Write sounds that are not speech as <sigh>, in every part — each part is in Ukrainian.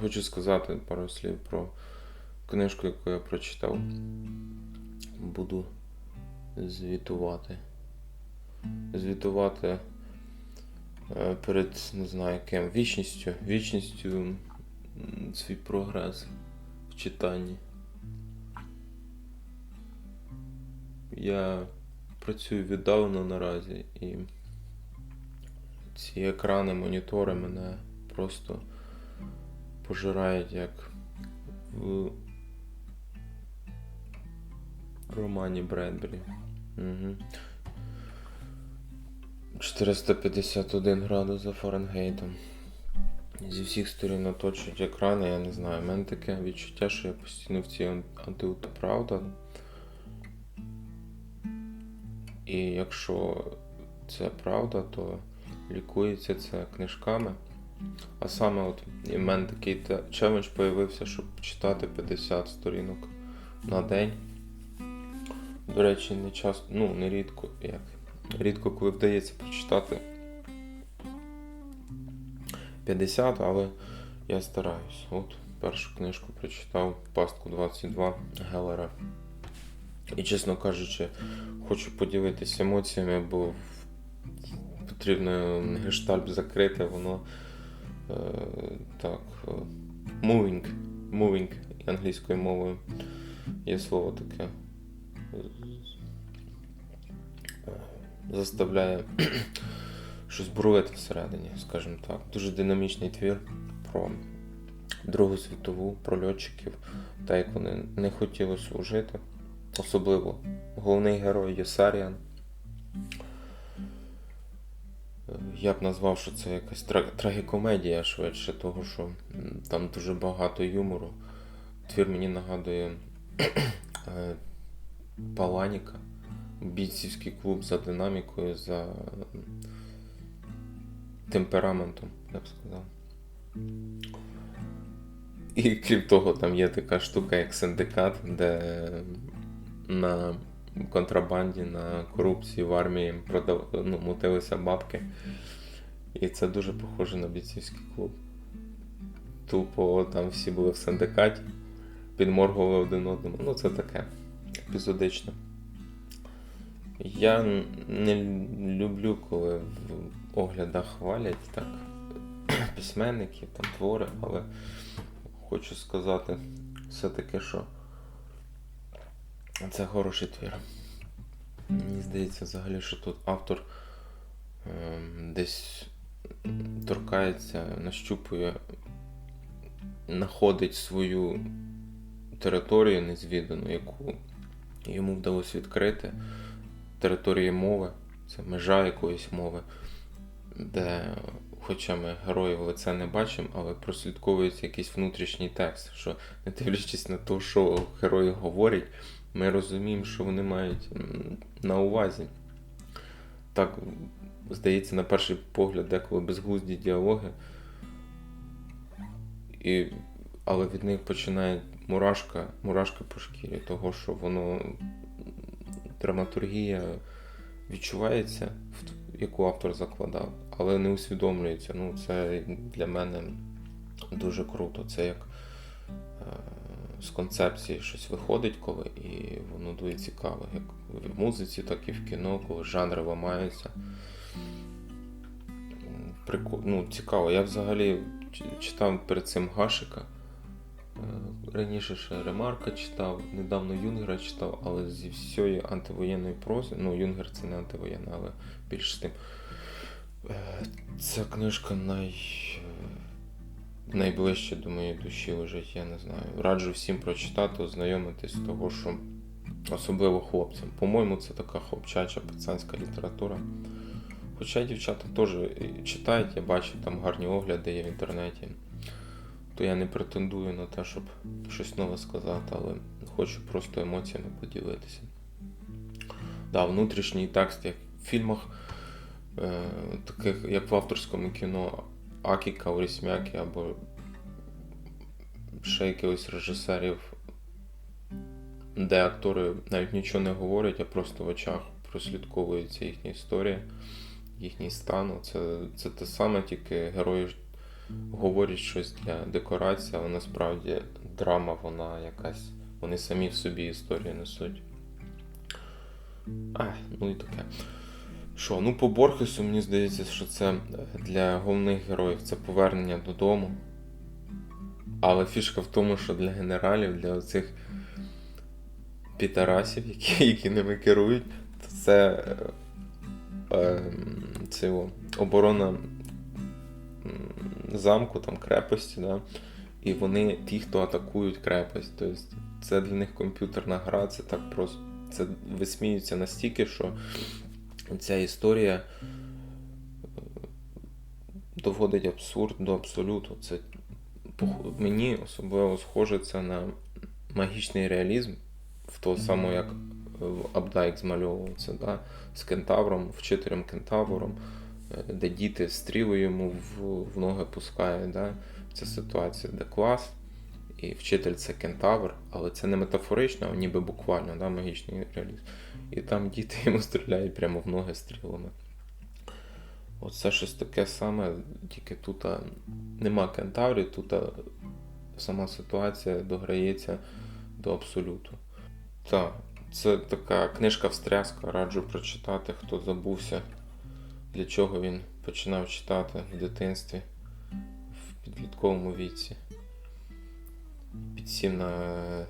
Хочу сказати пару слів про книжку, яку я прочитав. Буду звітувати. Звітувати е, перед не знаю ким. Вічністю. Вічністю свій прогрес в читанні. Я працюю віддалено наразі і ці екрани, монітори мене просто пожирають як в романі Бредбері. Угу. 451 градус за Фаренгейтом. Зі всіх сторін оточують екрани, я не знаю. У мене таке відчуття, що я постійно в цій ан- антиутоправда. І якщо це правда, то лікується це книжками. А саме от і в мене такий челендж появився, щоб читати 50 сторінок на день. До речі, не часто, ну не рідко, як. Рідко, коли вдається прочитати 50, але я стараюсь. От першу книжку прочитав Пастку 22 Гелера. І, чесно кажучи, хочу поділитися емоціями, бо потрібно гештальт закрити, воно так. е, Moving. Moving англійською мовою. Є слово таке. Е, Заставляє <clears throat> щось бурлити всередині, скажімо так. Дуже динамічний твір про Другу світову, про льотчиків, та як вони не хотіли служити. Особливо головний герой Єсаріан. Я б назвав, що це якась трагікомедія швидше, того що там дуже багато юмору. Твір мені нагадує <clears throat> е, Паланіка, бійцівський клуб за динамікою, за темпераментом, я б сказав. І крім того, там є така штука, як синдикат, де на контрабанді, на корупції в армії продав... ну, мутилися бабки. І це дуже похоже на бійцівський клуб. Тупо там всі були в синдикаті, підморгували один одному. Ну, це таке епізодично. Я не люблю, коли в оглядах хвалять так письменників, там твори, але хочу сказати все-таки, що це хороший твір. Мені здається, взагалі, що тут автор ем, десь торкається, нащупує, знаходить свою територію незвідану, яку йому вдалося відкрити. Території мови, це межа якоїсь мови, де, хоча ми героїв лице не бачимо, але прослідковується якийсь внутрішній текст, що не дивлячись на те, що герої говорять, ми розуміємо, що вони мають на увазі. Так, здається, на перший погляд, деколи безглузді діалоги, і, але від них починає мурашка, мурашка по шкірі, того, що воно драматургія відчувається, яку автор закладав, але не усвідомлюється. Ну, це для мене дуже круто. Це як з концепції щось виходить, коли і воно дуже цікаво, як в музиці, так і в кіно, коли жанри ламаються. М, Прико... Ну, цікаво. Я взагалі читав перед цим Гашика. Е, Раніше ще Ремарка читав, недавно Юнгера читав, але зі всієї антивоєнної прози, ну Юнгер це не антивоєнна, але більш з тим. Е, Ця книжка най... найближче до моєї душі лежить, я не знаю. Раджу всім прочитати, ознайомитись з того, що особливо хлопцям. По-моєму, це така хлопчача пацанська література. Хоча дівчата теж читають, я бачу там гарні огляди є в інтернеті. То я не претендую на те, щоб щось нове сказати, але хочу просто емоціями поділитися. Да, внутрішній текст, як в фільмах, е, таких як в авторському кіно Акі Каурісмякі або ще якихось режисерів, де актори навіть нічого не говорять, а просто в очах прослідковується їхня історія, їхній стан. Це, це те саме, тільки герої говорять щось для декорації, але насправді драма, вона якась. Вони самі в собі історію несуть. Ай, ну і таке. Що, ну по Борхесу мені здається, що це для головних героїв це повернення додому. Але фішка в тому, що для генералів, для цих підарасів, які, які ними керують, то це, е, е, це оборона замку, там, крепості, да? і вони ті, хто атакують крепость. Тобто це для них комп'ютерна гра, це так просто. Це висміюється настільки, що ця історія е, доводить абсурд до абсолюту. Це мені особливо схоже це на магічний реалізм, в того самого, як Абдайк змальовувався, да? з кентавром, вчителем кентавром, е, де діти стріли йому в, в ноги пускають. Да? Ця ситуація, де клас, і вчитель це кентавр, але це не метафорично, а ніби буквально, да? магічний реалізм. І там діти йому стріляють прямо в ноги стрілами. Оце щось таке саме, тільки тут нема кентаврів, тут сама ситуація дограється до абсолюту. Так, це така книжка встряска, раджу прочитати, хто забувся, для чого він починав читати в дитинстві, в підлітковому віці. Підсів на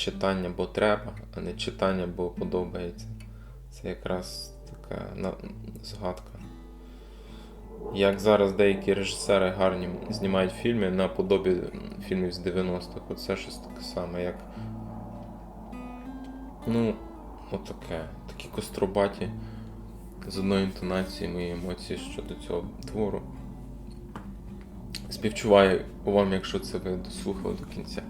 читання, бо треба, а не читання, бо подобається. Це якраз така згадка. Як зараз деякі режисери гарні знімають фільми на подобі фільмів з 90-х. Оце щось таке саме, як. Ну, отаке. Такі костробаті з одної інтонації мої емоції щодо цього твору. Співчуваю вам, якщо це ви дослухали до кінця.